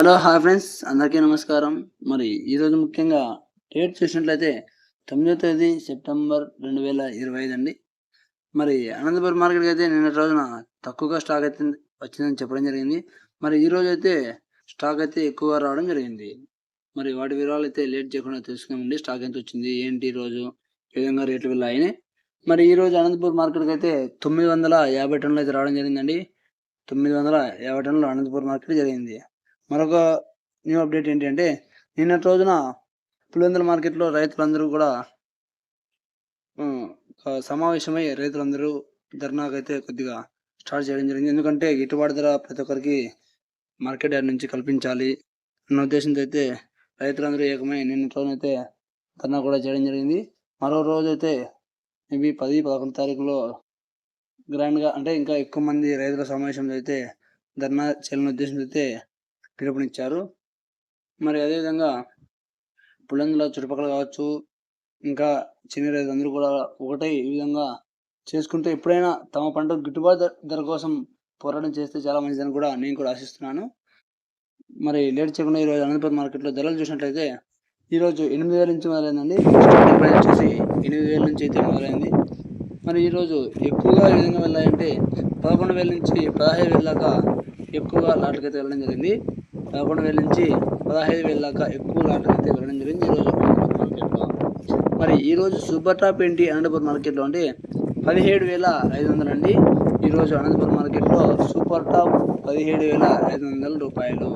Hello hi friends. అందరికీ నమస్కారం. మరి ఈరోజు ముఖ్యంగా డేట్ చూసినట్లయితే తొమ్మిదో తేదీ సెప్టెంబర్ రెండు వేల ఇరవై ఐదు అండి. మరి అనంతపురం మార్కెట్కి అయితే నిన్న రోజున తక్కువగా స్టాక్ అయితే వచ్చిందని చెప్పడం జరిగింది. మరి ఈ రోజు అయితే స్టాక్ అయితే ఎక్కువగా రావడం జరిగింది. మరి వాటి వివరాలు అయితే లేట్ చేయకుండా తెలుసుకోమండి స్టాక్ ఎంత వచ్చింది ఏంటి ఈరోజు రోజు ఏ విధంగా రేట్లు వెళ్ళాయని మరి ఈ రోజు అనంతపురం మార్కెట్కి అయితే తొమ్మిది వందల యాభై టన్నులు అయితే రావడం జరిగిందండి. తొమ్మిది వందల యాభై టన్నులు అనంతపురం మార్కెట్ జరిగింది. మరొక న్యూ అప్డేట్ ఏంటంటే నిన్నటి రోజున పులివెందుల మార్కెట్లో రైతులందరూ కూడా సమావేశమై రైతులందరూ ధర్నాకైతే కొద్దిగా స్టార్ట్ చేయడం జరిగింది. ఎందుకంటే గిట్టుబాటు ధర ప్రతి ఒక్కరికి మార్కెట్ యార్డ్ నుంచి కల్పించాలి అన్న ఉద్దేశంతో అయితే రైతులందరూ ఏకమై నిన్నటి రోజున అయితే ధర్నా కూడా చేయడం జరిగింది. మరో రోజు అయితే మేబీ పది పదకొండు తారీఖులో గ్రాండ్గా అంటే ఇంకా ఎక్కువ మంది రైతుల సమావేశంలో అయితే ధర్నా చేయాలనే ఉద్దేశంతో అయితే పిలుపునిచ్చారు. మరి అదేవిధంగా పుల్లందుల చుట్టుపక్కల కావచ్చు ఇంకా చిన్న రైతులందరూ కూడా ఒకటే ఈ విధంగా చేసుకుంటే ఎప్పుడైనా తమ పంట గిట్టుబాటు ధర- కోసం పోరాటం చేస్తే చాలా మంచిదని కూడా నేను కూడా ఆశిస్తున్నాను. మరి లేట్ చేయకుండా ఈరోజు అనంతపురం మార్కెట్లో ధరలు చూసినట్లయితే ఈరోజు ఎనిమిది వేల నుంచి మొదలైందండి. ప్రైస్ వచ్చేసి ఎనిమిది వేల నుంచి అయితే మొదలైంది. మరి ఈరోజు ఎక్కువగా ఏ విధంగా వెళ్ళాయంటే పదకొండు వేల నుంచి పదహైదు వేల దాకా ఎక్కువగా లాట్లకైతే వెళ్ళడం జరిగింది. పదకొండు వేల నుంచి పదహైదు వేల దాకా ఎక్కువ లాట్లకి అయితే వెళ్ళడం జరిగింది ఈరోజు. మార్కెట్లో మరి ఈరోజు సూపర్ టాప్ ఏంటి అనంతపురం మార్కెట్లో అంటే పదిహేడు వేల ఐదు వందలు అండి. ఈరోజు అనంతపురం మార్కెట్లో సూపర్ టాప్ పదిహేడు వేల ఐదు వందల రూపాయలు.